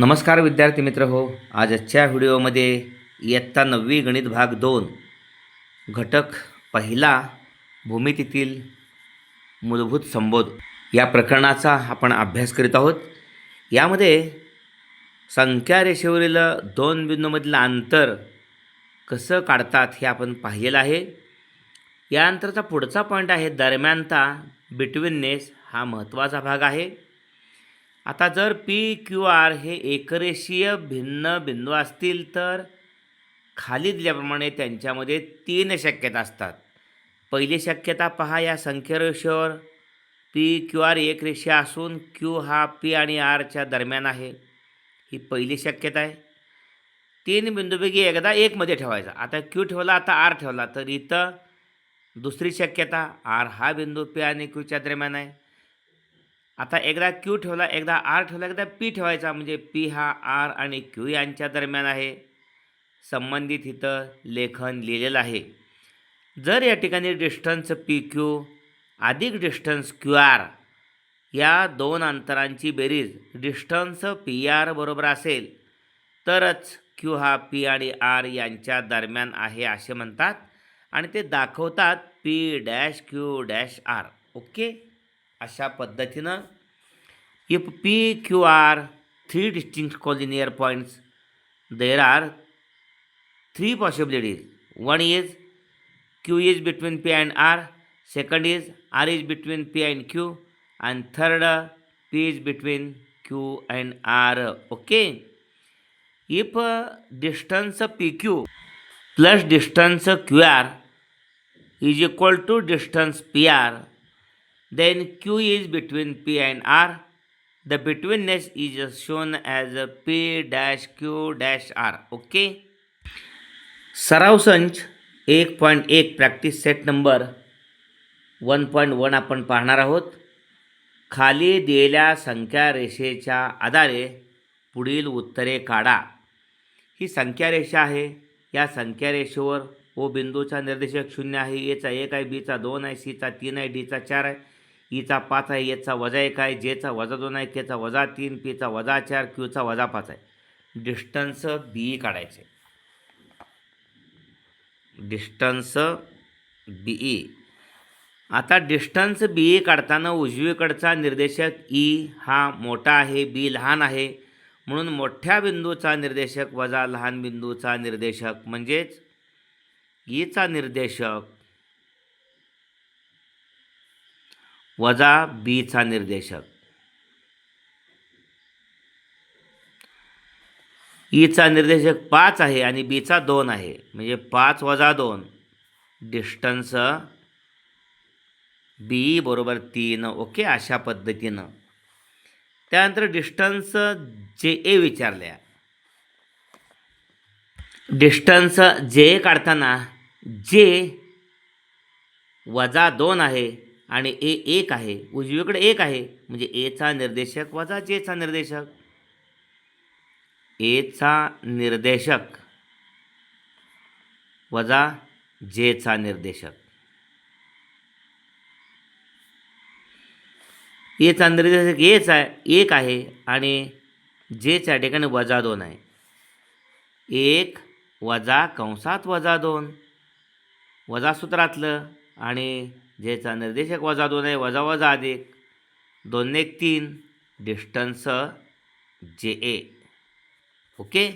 नमस्कार विद्यार्थी मित्र हो आजच्या व्हिडिओमध्ये इयत्ता नववी गणित भाग दोन घटक पहिला भूमितीतील मूलभूत संबोध या प्रकरणाचा आपण अभ्यास करीत आहोत यामध्ये संख्या रेषेवरील दोन बिंदूमधलं अंतर कसं काढतात हे आपण पाहिलेलं आहे या अंतराचा पुढचा पॉईंट आहे दरम्यानता बिटवीननेस हा महत्त्वाचा भाग आहे आता जर पी क्यू आर हे एकरेषीय भिन्न बिंदू असतील तर खाली दिल्याप्रमाणे त्यांच्यामध्ये तीन शक्यता असतात पहिली शक्यता पहा या संख्यरेषेवर पी क्यू आर एक रेषा असून क्यू हा पी आणि आरच्या दरम्यान आहे ही पहिली शक्यता आहे तीन बिंदूपैकी एकदा एकमध्ये ठेवायचा आता क्यू ठेवला आता आर ठेवला तर इथं दुसरी शक्यता आर हा बिंदू पी आणि क्यूच्या दरम्यान आहे आता एकदा क्यू ठेवला एकदा आर ठेवला एकदा पी ठेवायचा म्हणजे पी हा आर आणि क्यू यांच्या दरम्यान आहे संबंधित इथं लेखन लिहिलेलं आहे जर या ठिकाणी डिस्टन्स पी क्यू अधिक डिस्टन्स क्यू आर या दोन अंतरांची बेरीज डिस्टन्स पी आर बरोबर असेल तरच क्यू हा पी आणि आर यांच्या दरम्यान आहे असे म्हणतात आणि ते दाखवतात P dash Q dash R okay अशा पद्धतीनं if P Q R three distinct collinear points there are three possibilities one is Q is between P and R second is R is between P and Q and third P is between Q and R okay if distance P Q plus distance Q R is equal to distance P R Then Q is between P and R. The betweenness is shown as P dash Q dash R. Okay. सराव संच एक point एक practice set number one point one आपण पाहणार आहोत खाली दिलेल्या संख्या रेषेच्या आधारे पुढील उत्तरे काढा ही संख्या रेषा आहे या संख्या रेषेवर ओ बिंदूचा निर्देशक शून्य आहे एचा एक आहे बीचा दोन आहे सीचा तीन आहे डीचा चार आहे ईचा पाच आहे याचा वजा एक आहे जेचा वजा दोन आहे केचा वजा तीन पीचा वजा चार क्यूचा वजा पाच आहे डिस्टन्स बी काढायचे डिस्टन्स बी आता डिस्टन्स बी ई काढताना उजवीकडचा निर्देशक ई हा मोठा आहे बी लहान आहे म्हणून मोठ्या बिंदूचा निर्देशक वजा लहान बिंदूचा निर्देशक म्हणजेच ईचा निर्देशक वजा बीचा निर्देशक ईचा e निर्देशक पाच आहे आणि बीचा दोन आहे म्हणजे पाच वजा दोन डिस्टन्स बी बरोबर तीन ओके अशा पद्धतीनं त्यानंतर डिस्टन्स जे ए विचारल्या डिस्टन्स जे काढताना जे वजा दोन आहे आणि ए एक आहे उजवीकडे एक आहे म्हणजे एचा निर्देशक वजा जेचा निर्देशक एचा निर्देशक वजा जेचा निर्देशक एचा निर्देशक एच आहे एक आहे आणि जेच्या ठिकाणी वजा दोन आहे एक वजा कंसात वजा दोन वजा सूत्रातलं आणि ज्याचा निर्देशक वजा दोन आहे वजा वजा अधिक दोन एक तीन डिस्टन्स जे ए ओके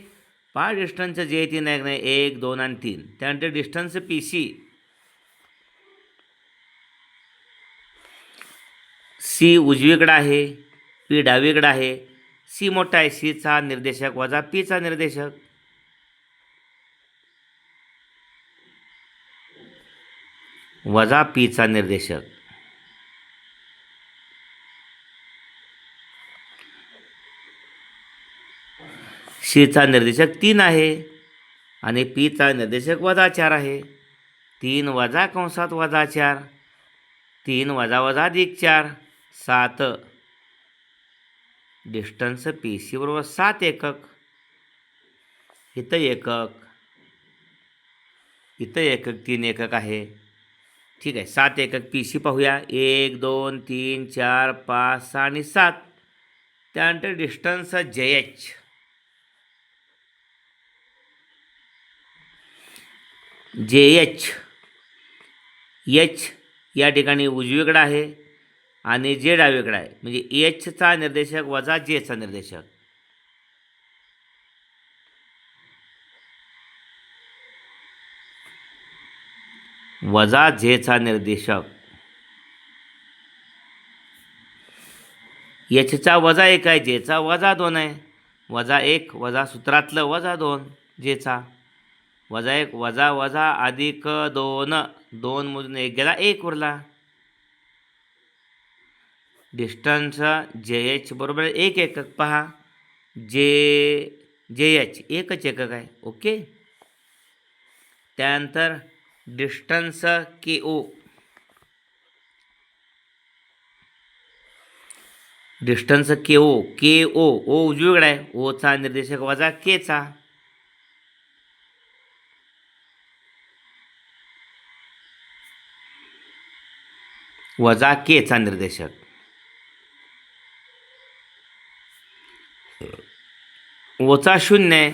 पहा डिस्टन्स जे ए तीन आहे नाही एक दोन आणि तीन त्यानंतर डिस्टन्स पी सी सी उजवीकडं आहे पी डावीकडं आहे सी मोठा आहे सीचा निर्देशक वजा पीचा निर्देशक वजा पीचा निर्देशक सी चा निर्देशक तीन आहे आणि पीचा निर्देशक वजा चार आहे तीन वजा कंसात वजा चार तीन वजा वजा अधिक चार सात डिस्टन्स पी सी बरोबर सात एकक इथं एकक इथं एकक तीन एकक आहे ठीक आहे सात एकक सी पाहूया एक दोन तीन चार पाच सहा आणि सात त्यानंतर डिस्टन्स जे एच जे एच एच या ठिकाणी उजवीकडं आहे आणि जे डावीकडं आहे म्हणजे एचचा निर्देशक वजा जे जेचा निर्देशक वजा झेचा निर्देशक चा वजा एक आहे जेचा वजा दोन आहे वजा एक वजा सूत्रातलं वजा दोन जेचा वजा एक वजा वजा अधिक दोन दोन मधून एक गेला एक उरला डिस्टन्स जे एच बरोबर एक एकक पहा जे जे एच एकच एकक आहे ओके त्यानंतर distance K O distance K ओ के ओ ओ उजवीकडे आहे ओचा निर्देशक वजा के चा वजा केचा निर्देशक ओचा शून्य आहे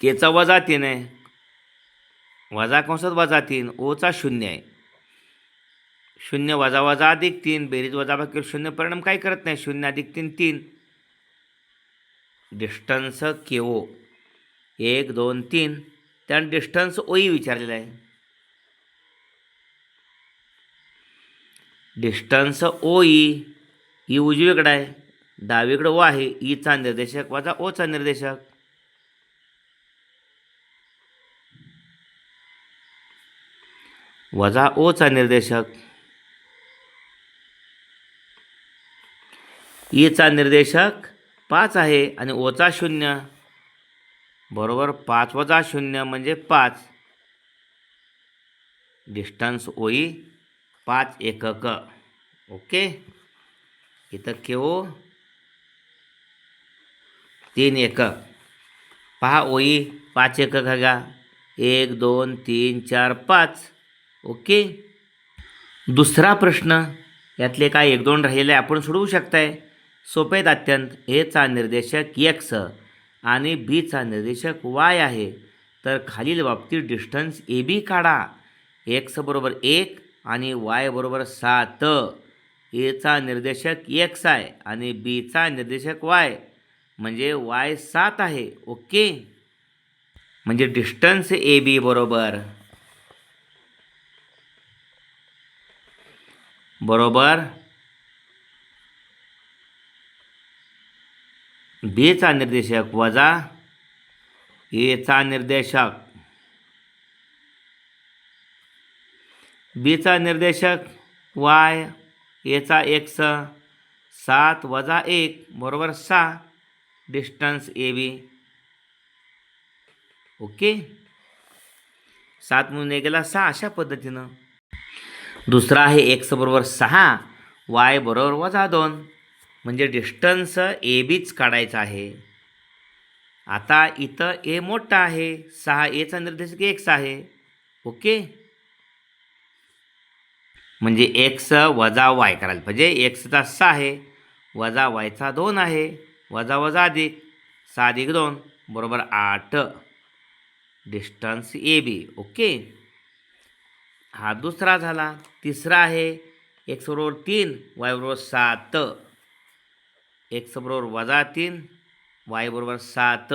केचा वजा तीन आहे वजा कंसात वजा तीन ओचा शून्य आहे शून्य वजा वजा अधिक तीन बेरीज वजा बाकी शून्य परिणाम काय करत नाही शून्य अधिक तीन तीन डिस्टन्स के ओ एक दोन तीन त्यानं डिस्टन्स ओई विचारलेला आहे डिस्टन्स ओ ई उजवीकडं आहे डावीकडं ओ आहे ईचा e निर्देशक वजा ओचा निर्देशक वजा ओचा निर्देशक ईचा निर्देशक पाच आहे आणि ओचा शून्य बरोबर पाच वजा शून्य म्हणजे पाच डिस्टन्स ओई पाच एकक ओके इथं ओ तीन एकक पहा ओई पाच एकक घ्या एक दोन तीन चार पाच ओके दुसरा प्रश्न यातले काय एक दोन राहिले आपण सोडवू शकताय सोपेत अत्यंत एचा निर्देशक एक्स आणि बीचा निर्देशक वाय आहे तर खालील बाबतीत डिस्टन्स ए बी काढा एक्स बरोबर एक आणि वाय बरोबर सात एचा निर्देशक एक्स आहे आणि बीचा निर्देशक वाय म्हणजे वाय सात आहे ओके म्हणजे डिस्टन्स ए बी बरोबर बरोबर बीचा निर्देशक वजा एचा निर्देशक बीचा निर्देशक वाय एचा एक्स सात वजा एक बरोबर सहा डिस्टन्स ए बी ओके सात म्हणून गेला सहा अशा पद्धतीनं दुसरा आहे एक्स बरोबर सहा वाय बरोबर वजा दोन म्हणजे डिस्टन्स ए बीच काढायचा आहे आता इथं ए मोठा आहे सहा एचा निर्देशक एक्स आहे ओके म्हणजे एक्स वजा वाय करायला पाहिजे एक्सचा सहा आहे वजा वायचा दोन आहे वजा वजा अधिक सहा अधिक दोन बरोबर आठ डिस्टन्स ए बी ओके हा दुसरा झाला तिसरा आहे एक्स बरोबर तीन वाय बरोबर सात एक्स बरोबर वजा तीन वाय बरोबर सात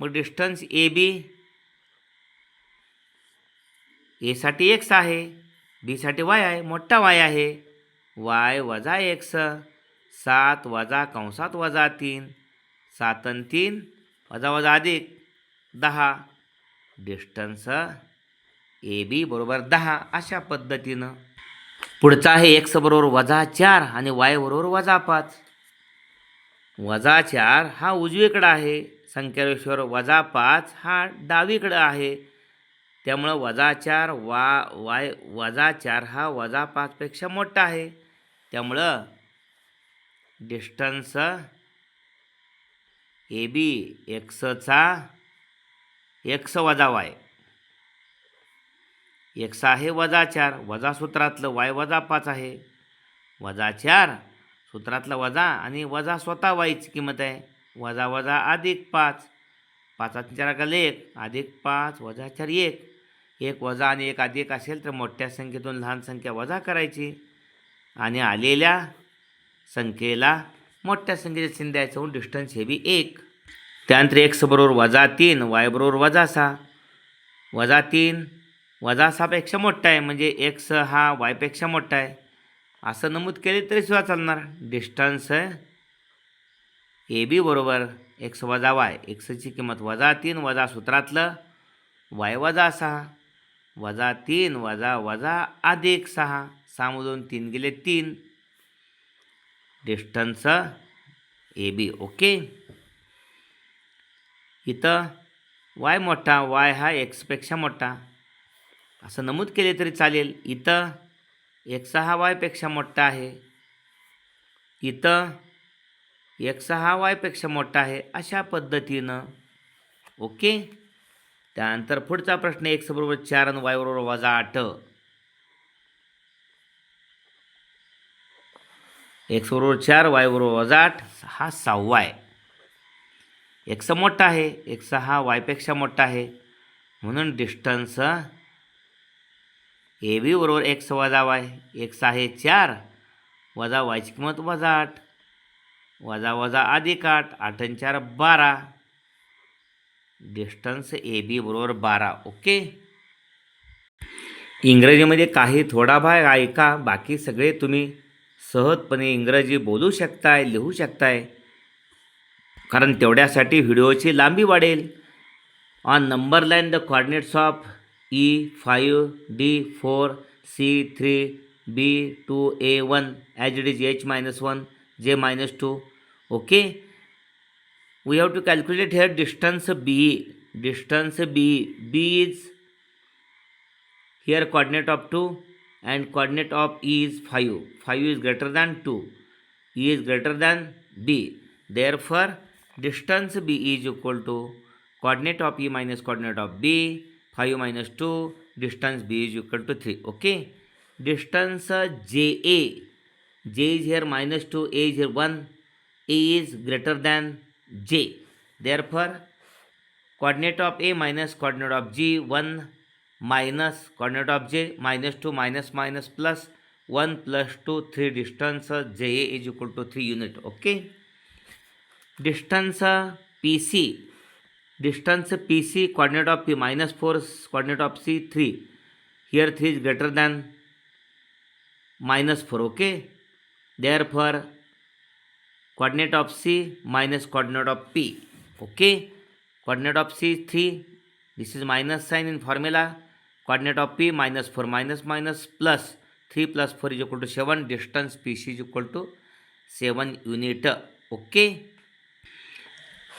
मग डिस्टन्स ए बी एसाठी एक्स आहे बीसाठी वाय आहे मोठा वाय आहे वाय वजा एक्स सात वजा कंसात वजा तीन सात आणि तीन वजा वजा अधिक दहा डिस्टन्स ए बी बरोबर दहा अशा पद्धतीनं पुढचा आहे एक्स बरोबर वजा चार आणि वाय बरोबर वजा पाच वजा चार हा उजवीकडं आहे संख्यावेश्वर वजा पाच हा डावीकडं आहे त्यामुळं वजा चार वा वाय वजा चार हा वजा पाचपेक्षा मोठा आहे त्यामुळं डिस्टन्स ए बी एक्सचा एक्स वजा वाय एक सहा आहे वजा चार वजा सूत्रातलं वाय वजा पाच आहे वजा चार सूत्रातलं वजा आणि वजा स्वतः वाईची किंमत आहे वजा वजा अधिक पाच पाचात चार गल एक अधिक पाच वजा चार एक एक वजा आणि एक अधिक असेल तर मोठ्या संख्येतून लहान संख्या वजा करायची आणि आलेल्या संख्येला मोठ्या चिन्ह द्यायचं होऊन डिस्टन्स हे बी एक त्यानंतर एक्स बरोबर वजा तीन वाय बरोबर वजा सहा वजा तीन वजा सहापेक्षा मोठा आहे म्हणजे एक्स हा वायपेक्षा मोठा आहे असं नमूद केले तरी सुद्धा चालणार डिस्टन्स ए बी बरोबर एक्स वजा वाय एक्सची किंमत वजा तीन वजा सूत्रातलं वाय वजा सहा वजा तीन वजा वजा अधिक सहा सामोजून तीन गेले तीन डिस्टन्स ए बी ओके इथं वाय मोठा वाय हा एक्सपेक्षा मोठा असं नमूद केले तरी चालेल इथं एक सहा वायपेक्षा मोठा आहे इथं एक सहा वायपेक्षा मोठा आहे अशा पद्धतीनं ओके त्यानंतर पुढचा प्रश्न एक बरोबर चार आणि वाय बरोबर वजा आठ एक्स बरोबर चार वाय बरोबर वजा आठ हा सहावा आहे एक्स मोठा आहे एक सहा वायपेक्षा मोठा आहे म्हणून डिस्टन्स ए बी बरोबर एक्स वजा वाय एक्स आहे चार वजा वायची किंमत वजा आठ वजा वजा अधिक आठ आठ आणि चार बारा डिस्टन्स ए बी बरोबर बारा ओके इंग्रजीमध्ये काही थोडा भाग ऐका बाकी सगळे तुम्ही सहजपणे इंग्रजी बोलू शकताय लिहू शकताय कारण तेवढ्यासाठी व्हिडिओची लांबी वाढेल on number line the coordinates of E five D four C three B two A one as it is h minus 1 j minus 2 okay we have to calculate here distance b distance b b is here coordinate of 2 and coordinate of e is 5 5 is greater than 2 e is greater than b therefore distance b is equal to coordinate of e minus coordinate of b five minus two distance B is equal to three okay distance J A J is here minus two A is one A is greater than J therefore coordinate of A minus coordinate of G one minus coordinate of J minus two minus minus plus one plus two three distance J A is equal to three unit okay distance P C Distance PC, coordinate of P minus 4, coordinate of C 3. Here 3 is greater than minus 4. Okay. Therefore, coordinate of C minus coordinate of P. Okay. Coordinate of C is 3. This is minus sign in formula. Coordinate of P minus 4 minus minus plus 3 plus 4 is equal to 7. Distance PC is equal to 7 unit. Okay.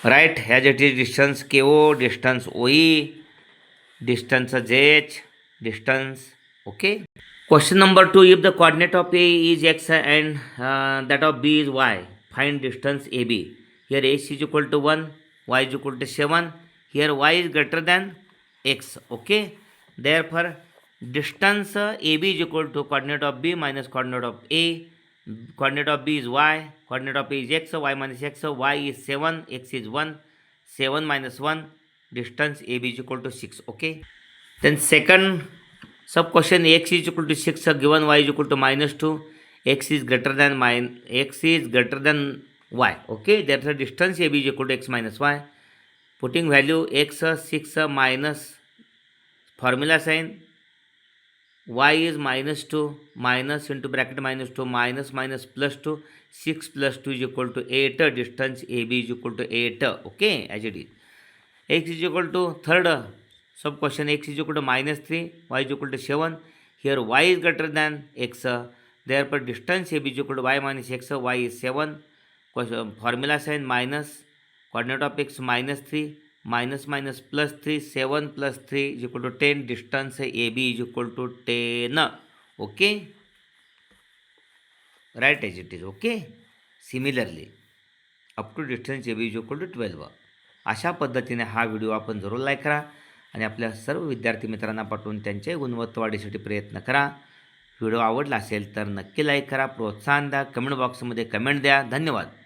Right has it is distance K O distance O E distance जेच distance okay question number two if the coordinate of A is X and that of B is Y find distance A B here is equal to one Y is equal to seven here Y is greater than X okay therefore distance A B is equal to coordinate of B minus coordinate of A coordinate of B is Y coordinate of A is X Y minus X Y is seven X is one seven minus one distance A B is equal to six okay then second sub question X is equal to six given Y is equal to minus two X is greater than minus X is greater than Y okay the distance A B is equal to X minus Y putting value X six minus formula sign Y is minus two minus into bracket minus two minus minus plus two six plus two is equal to eight distance A B is equal to eight okay as it is X is equal to third sub question X is equal to minus three Y is equal to seven here Y is greater than X therefore distance A B is equal to Y minus X Y is seven formula sign minus coordinate of X minus three minus minus plus three seven plus three is equal to ten distance A B is equal to ten okay right as it is okay similarly up to distance A B is equal to twelve अशा पद्धतीने हा video आपण जरूर like करा आणि आपल्या सर्व विद्यार्थी मित्रांना पाठवून त्यांच्याही गुणवत्ता वाढीसाठी प्रयत्न करा व्हिडिओ आवडला असेल तर नक्की लाईक करा प्रोत्साहन द्या कमेंट बॉक्समध्ये कमेंट द्या धन्यवाद